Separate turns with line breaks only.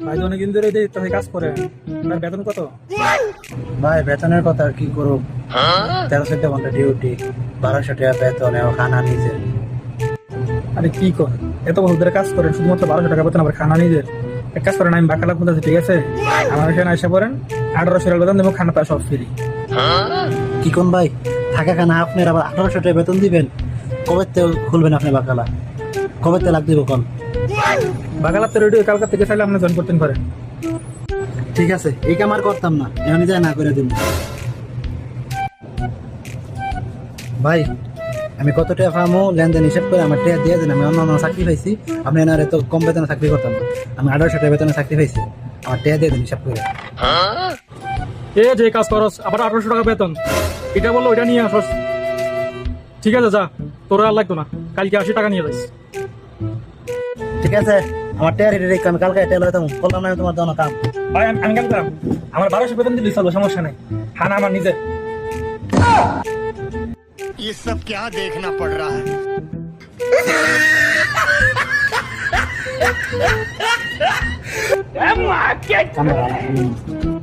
ভাই
অনেকদিন ধরে কাজ করে। বেতন কত?
ভাই বেতনের কথা কি করো হ্যাঁ? তেরো চোদ্দ ডিউটি বারো টাকা বেতন খানা নিজের
আরে কি কর? এত বছর ধরে কাজ করেন শুধুমাত্র বারোশো টাকা বেতন আবার খানা নিজের। এক কাজ করেন আমি বাকালা খুলতেছি ঠিক আছে? আমার এখানে আসা পড়েন আঠারোশো টাকা বেতন দেবো খানা পায় সব ফ্রি
কি কোন ভাই? থাকা খানা আপনার আবার আঠারোশো টাকা বেতন দিবেন? কবে তেল খুলবেন আপনি বাকালা? কবে তেল দিব কোন?
বাকালাতে রেডিও কালকা থেকে চাইলে আপনি জয়েন করতেন পারেন
ঠিক আছে এই কাম আর করতাম না এমনি যায় না করে দিন। ভাই আমি কত টাকা পাবো লেনদেন হিসাব করে আমার টাকা দিয়ে দেন আমি অন্য অন্য চাকরি পাইছি। আপনি এনার এত কম বেতনে চাকরি করতাম। আমি আঠারোশো টাকা বেতনে চাকরি পাইছি। আমার টাকা দিয়ে দেন হিসাব করে।
এ যে কাজ করস আবার আঠারোশো টাকা বেতন। এটা বলল ওইটা নিয়ে আসস। ঠিক আছে যা। তোর আর লাগতো না। কালকে আশি টাকা নিয়ে যাইস।
ঠিক আছে আমার টাকা রেডি রেখে আমি কালকে টাকা লইতাম। করলাম না আমি তোমার দেওয়া কাম।
ভাই আমি আমি কেন আমার বারোশো বেতন দিলি চলো সমস্যা নেই। খানা আমার নিজে।
ये सब क्या देखना पड़ रहा है?